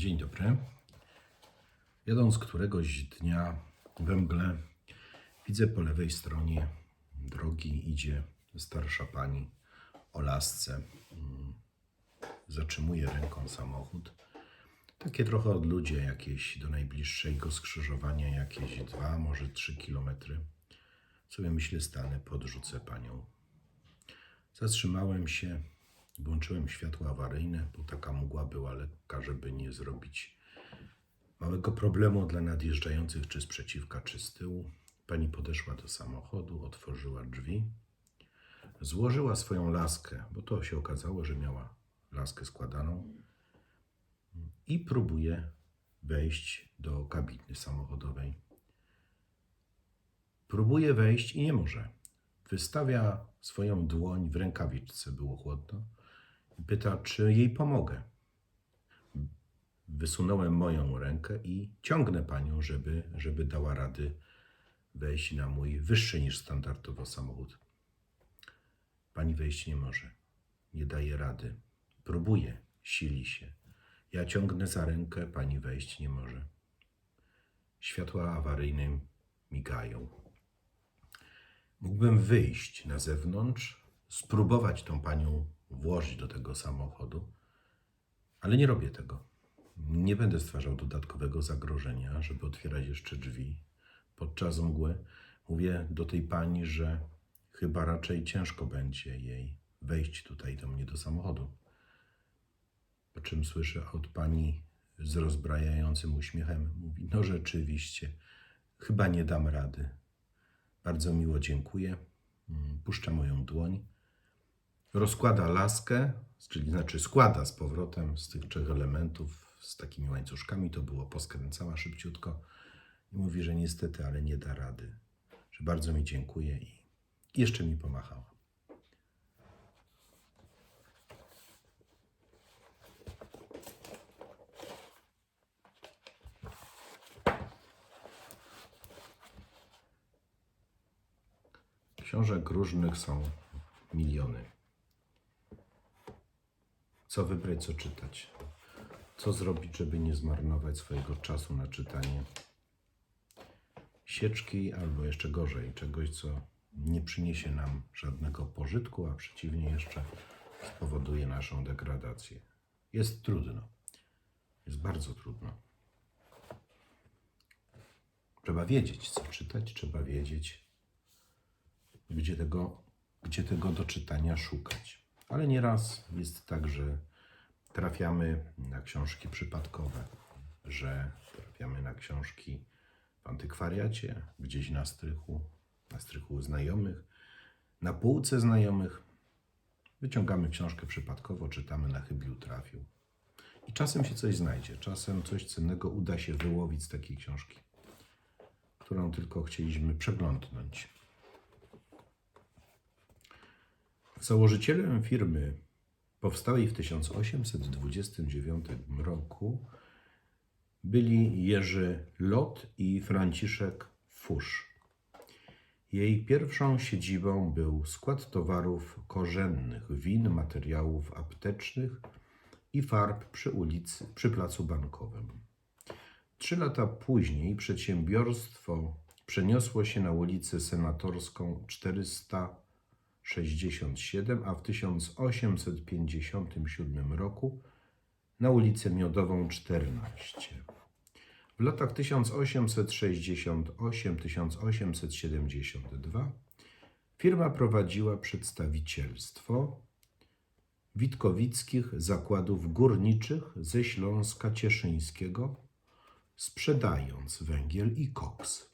Dzień dobry. Jadąc któregoś dnia we mgle, widzę po lewej stronie drogi idzie starsza pani o lasce. Mm, Zatrzymuje ręką samochód. Takie trochę od ludzi, jakieś do najbliższego skrzyżowania, jakieś dwa, może trzy kilometry. Sobie myślę, stanę, podrzucę panią. Zatrzymałem się, włączyłem światło awaryjne, bo taka mgła była lekka, żeby nie zrobić małego problemu dla nadjeżdżających, czy z przeciwka, czy z tyłu. Pani podeszła do samochodu, otworzyła drzwi, złożyła swoją laskę, bo to się okazało, że miała laskę składaną i próbuje wejść do kabiny samochodowej. Próbuje wejść i nie może. Wystawia swoją dłoń w rękawiczce, było chłodno, pyta, czy jej pomogę. Wysunąłem moją rękę i ciągnę panią, żeby, żeby dała rady wejść na mój wyższy niż standardowo samochód. Pani wejść nie może. Nie daje rady. Próbuje, sili się. Ja ciągnę za rękę, pani wejść nie może. Światła awaryjne migają. Mógłbym wyjść na zewnątrz, spróbować tą panią włożyć do tego samochodu, ale nie robię tego. Nie będę stwarzał dodatkowego zagrożenia, żeby otwierać jeszcze drzwi. Podczas mgły mówię do tej pani, że chyba raczej ciężko będzie jej wejść tutaj do mnie do samochodu. Po czym słyszę od pani z rozbrajającym uśmiechem, mówi: No rzeczywiście, chyba nie dam rady. Bardzo miło dziękuję. Mm, Puszcza moją dłoń. Rozkłada laskę, czyli znaczy składa z powrotem z tych trzech elementów, z takimi łańcuszkami. To było poskręcała szybciutko i mówi, że niestety, ale nie da rady. Że bardzo mi dziękuję i jeszcze mi pomachała. Książek różnych są miliony. Co wybrać, co czytać? Co zrobić, żeby nie zmarnować swojego czasu na czytanie sieczki, albo jeszcze gorzej, czegoś, co nie przyniesie nam żadnego pożytku, a przeciwnie jeszcze spowoduje naszą degradację. Jest trudno. Jest bardzo trudno. Trzeba wiedzieć, co czytać, trzeba wiedzieć, gdzie tego, gdzie tego do czytania szukać. Ale nieraz jest tak, że trafiamy na książki przypadkowe, że trafiamy na książki w antykwariacie, gdzieś na strychu, na strychu znajomych, na półce znajomych. Wyciągamy książkę przypadkowo, czytamy na chybił trafił. I czasem się coś znajdzie, czasem coś cennego uda się wyłowić z takiej książki, którą tylko chcieliśmy przeglądnąć. Założycielem firmy powstałej w 1829 roku byli Jerzy Lot i Franciszek Fusz. Jej pierwszą siedzibą był skład towarów korzennych, win, materiałów aptecznych i farb przy ulicy, przy placu bankowym. Trzy lata później przedsiębiorstwo przeniosło się na ulicę Senatorską 467, a w 1857 roku na ulicę Miodową 14. W latach 1868-1872 firma prowadziła przedstawicielstwo Witkowickich Zakładów Górniczych ze Śląska Cieszyńskiego, sprzedając węgiel i koks.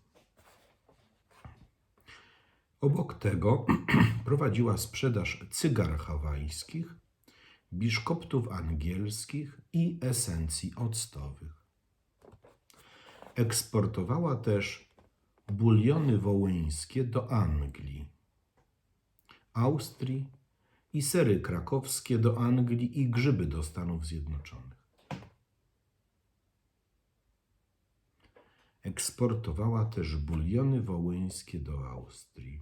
Obok tego prowadziła sprzedaż cygar hawajskich, biszkoptów angielskich i esencji octowych. Eksportowała też buliony wołyńskie do Anglii, Austrii i sery krakowskie do Anglii i grzyby do Stanów Zjednoczonych. Eksportowała też buliony wołyńskie do Austrii,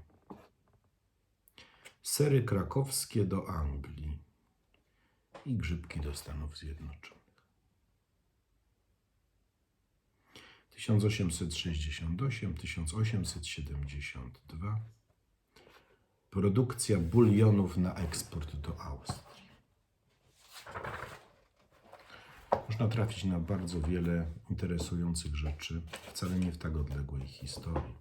sery krakowskie do Anglii i grzybki do Stanów Zjednoczonych. 1868-1872. Produkcja bulionów na eksport do Austrii. Można trafić na bardzo wiele interesujących rzeczy, wcale nie w tak odległej historii.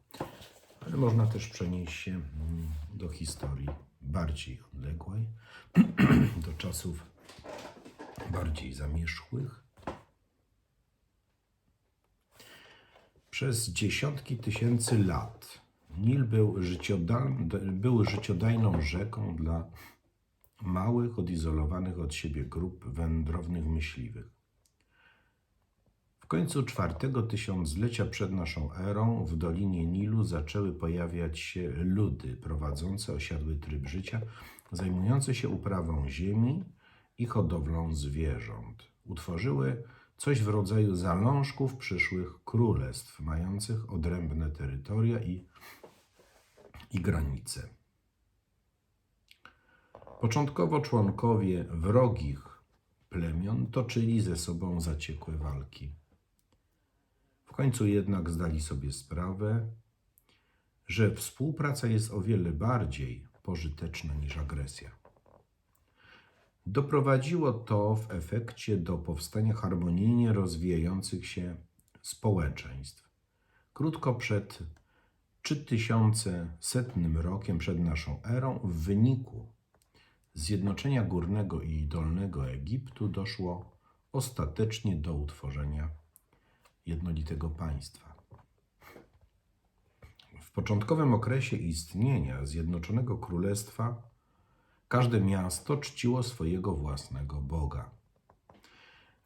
Ale można też przenieść się mm, do historii bardziej odległej, do czasów bardziej zamierzchłych. Przez dziesiątki tysięcy lat Nil był, życiodal, był życiodajną rzeką dla małych, odizolowanych od siebie grup wędrownych myśliwych. Końcu czwartego tysiąclecia przed naszą erą w Dolinie Nilu zaczęły pojawiać się ludy prowadzące osiadły tryb życia, zajmujące się uprawą ziemi i hodowlą zwierząt. Utworzyły coś w rodzaju zalążków przyszłych królestw, mających odrębne terytoria i, i granice. Początkowo członkowie wrogich plemion toczyli ze sobą zaciekłe walki. W końcu jednak zdali sobie sprawę, że współpraca jest o wiele bardziej pożyteczna niż agresja. Doprowadziło to w efekcie do powstania harmonijnie rozwijających się społeczeństw. Krótko przed 3100 rokiem przed naszą erą, w wyniku zjednoczenia Górnego i Dolnego Egiptu, doszło ostatecznie do utworzenia jednolitego państwa. W początkowym okresie istnienia Zjednoczonego Królestwa każde miasto czciło swojego własnego Boga.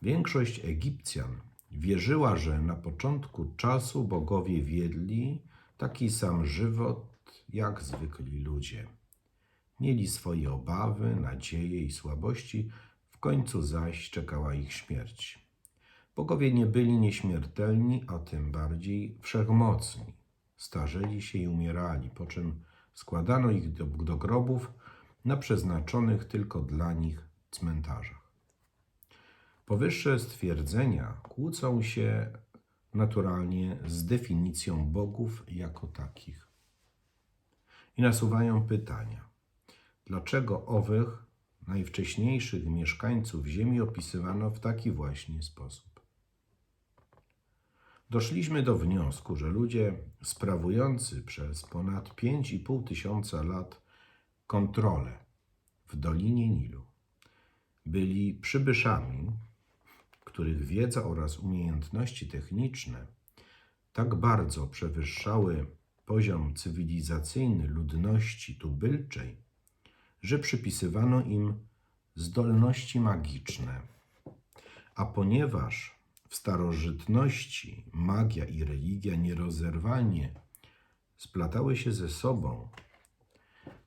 Większość Egipcjan wierzyła, że na początku czasu bogowie wiedli taki sam żywot jak zwykli ludzie. Mieli swoje obawy, nadzieje i słabości, w końcu zaś czekała ich śmierć. Bogowie nie byli nieśmiertelni, a tym bardziej wszechmocni. Starzeli się i umierali, po czym składano ich do, do grobów na przeznaczonych tylko dla nich cmentarzach. Powyższe stwierdzenia kłócą się naturalnie z definicją bogów jako takich. I nasuwają pytania: dlaczego owych najwcześniejszych mieszkańców Ziemi opisywano w taki właśnie sposób? Doszliśmy do wniosku, że ludzie sprawujący przez ponad 5,5 tysiąca lat kontrolę w Dolinie Nilu byli przybyszami, których wiedza oraz umiejętności techniczne tak bardzo przewyższały poziom cywilizacyjny ludności tubylczej, że przypisywano im zdolności magiczne. A ponieważ w starożytności magia i religia nierozerwalnie splatały się ze sobą,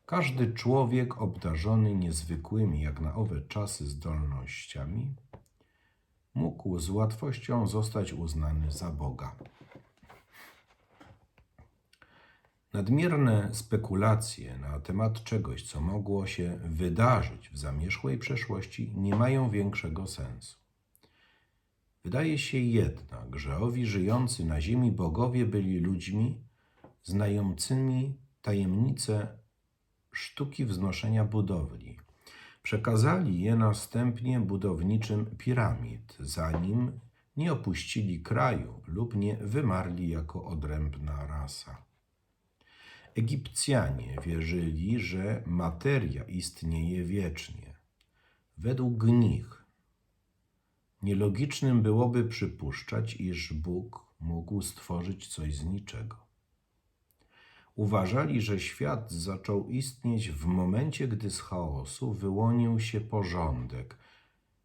każdy człowiek obdarzony niezwykłymi jak na owe czasy zdolnościami mógł z łatwością zostać uznany za Boga. Nadmierne spekulacje na temat czegoś, co mogło się wydarzyć w zamierzchłej przeszłości, nie mają większego sensu. Wydaje się jednak, że owi żyjący na ziemi bogowie byli ludźmi znającymi tajemnice sztuki wznoszenia budowli. Przekazali je następnie budowniczym piramid, zanim nie opuścili kraju lub nie wymarli jako odrębna rasa. Egipcjanie wierzyli, że materia istnieje wiecznie. Według nich nielogicznym byłoby przypuszczać, iż Bóg mógł stworzyć coś z niczego. Uważali, że świat zaczął istnieć w momencie, gdy z chaosu wyłonił się porządek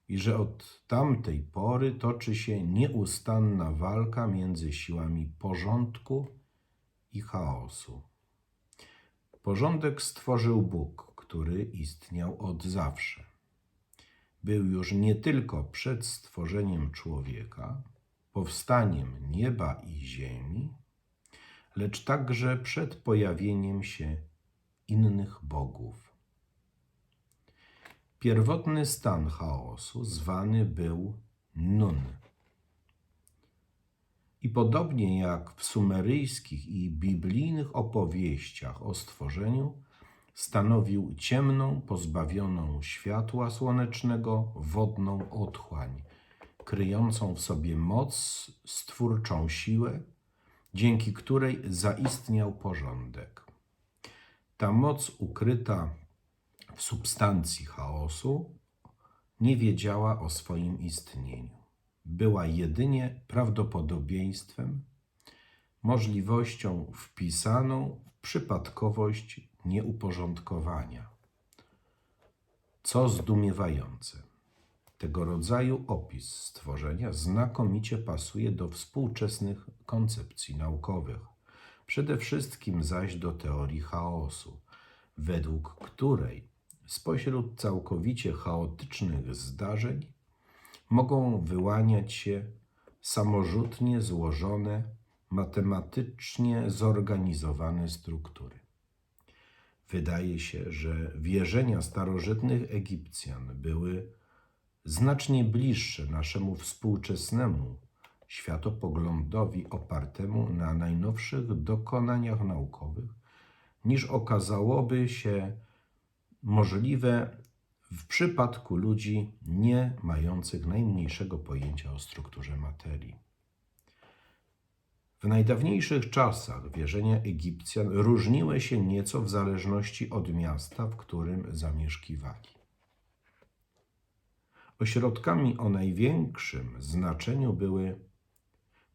i że od tamtej pory toczy się nieustanna walka między siłami porządku i chaosu. Porządek stworzył Bóg, który istniał od zawsze. Był już nie tylko przed stworzeniem człowieka, powstaniem nieba i ziemi, lecz także przed pojawieniem się innych bogów. Pierwotny stan chaosu zwany był Nun. I podobnie jak w sumeryjskich i biblijnych opowieściach o stworzeniu, stanowił ciemną, pozbawioną światła słonecznego, wodną otchłań, kryjącą w sobie moc, stwórczą siłę, dzięki której zaistniał porządek. Ta moc ukryta w substancji chaosu nie wiedziała o swoim istnieniu. Była jedynie prawdopodobieństwem, możliwością wpisaną w przypadkowość nieuporządkowania. Co zdumiewające, tego rodzaju opis stworzenia znakomicie pasuje do współczesnych koncepcji naukowych, przede wszystkim zaś do teorii chaosu, według której spośród całkowicie chaotycznych zdarzeń mogą wyłaniać się samorzutnie złożone, matematycznie zorganizowane struktury. Wydaje się, że wierzenia starożytnych Egipcjan były znacznie bliższe naszemu współczesnemu światopoglądowi opartemu na najnowszych dokonaniach naukowych, niż okazałoby się możliwe w przypadku ludzi nie mających najmniejszego pojęcia o strukturze materii. W najdawniejszych czasach wierzenia Egipcjan różniły się nieco w zależności od miasta, w którym zamieszkiwali. Ośrodkami o największym znaczeniu były,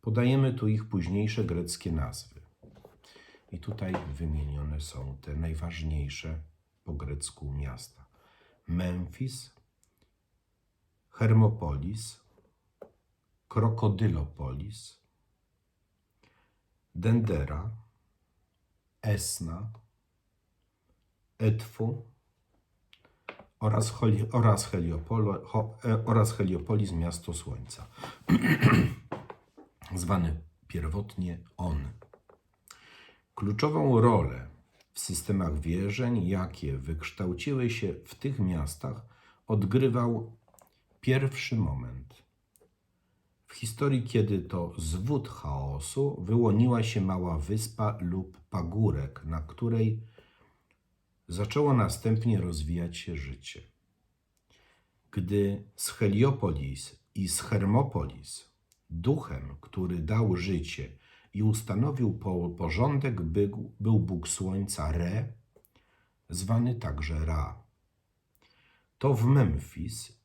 podajemy tu ich późniejsze greckie nazwy. I tutaj wymienione są te najważniejsze po grecku miasta. Memfis, Hermopolis, Krokodylopolis, Dendera, Esna, Etfu oraz, Heli, oraz, Heliopolo, ho, e, oraz Heliopolis, miasto Słońca, zwany pierwotnie On. Kluczową rolę w systemach wierzeń, jakie wykształciły się w tych miastach, odgrywał pierwszy moment. W historii, kiedy to z wód chaosu wyłoniła się mała wyspa lub pagórek, na której zaczęło następnie rozwijać się życie. Gdy z Heliopolis i z Hermopolis, duchem, który dał życie i ustanowił po- porządek, był, Bóg Słońca Re, zwany także Ra. To w Memfis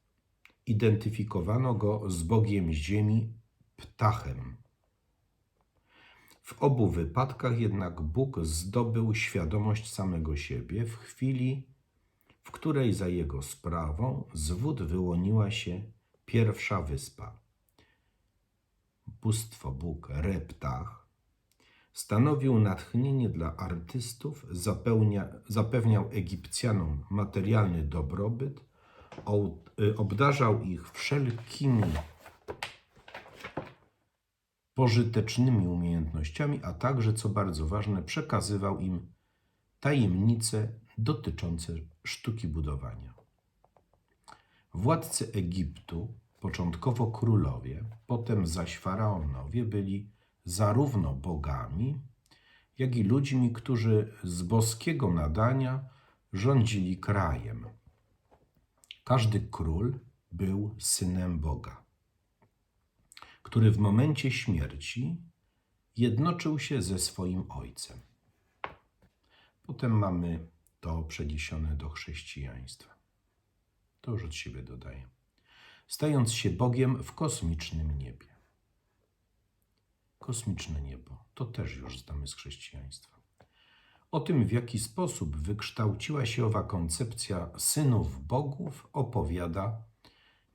identyfikowano go z Bogiem Ziemi Ptachem. W obu wypadkach jednak Bóg zdobył świadomość samego siebie w chwili, w której za jego sprawą z wód wyłoniła się pierwsza wyspa. Bóstwo Bóg Reptach stanowił natchnienie dla artystów, zapewniał Egipcjanom materialny dobrobyt, obdarzał ich wszelkimi pożytecznymi umiejętnościami, a także, co bardzo ważne, przekazywał im tajemnice dotyczące sztuki budowania. Władcy Egiptu, początkowo królowie, potem zaś faraonowie, byli zarówno bogami, jak i ludźmi, którzy z boskiego nadania rządzili krajem. Każdy król był synem Boga który w momencie śmierci jednoczył się ze swoim ojcem. Potem mamy to przeniesione do chrześcijaństwa. To już od siebie dodaję. Stając się Bogiem w kosmicznym niebie. Kosmiczne niebo to też już znamy z chrześcijaństwa. O tym, w jaki sposób wykształciła się owa koncepcja synów bogów, opowiada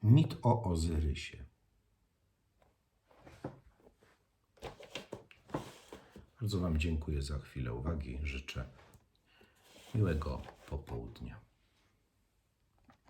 mit o Ozyrysie. Bardzo Wam dziękuję za chwilę uwagi. Życzę miłego popołudnia.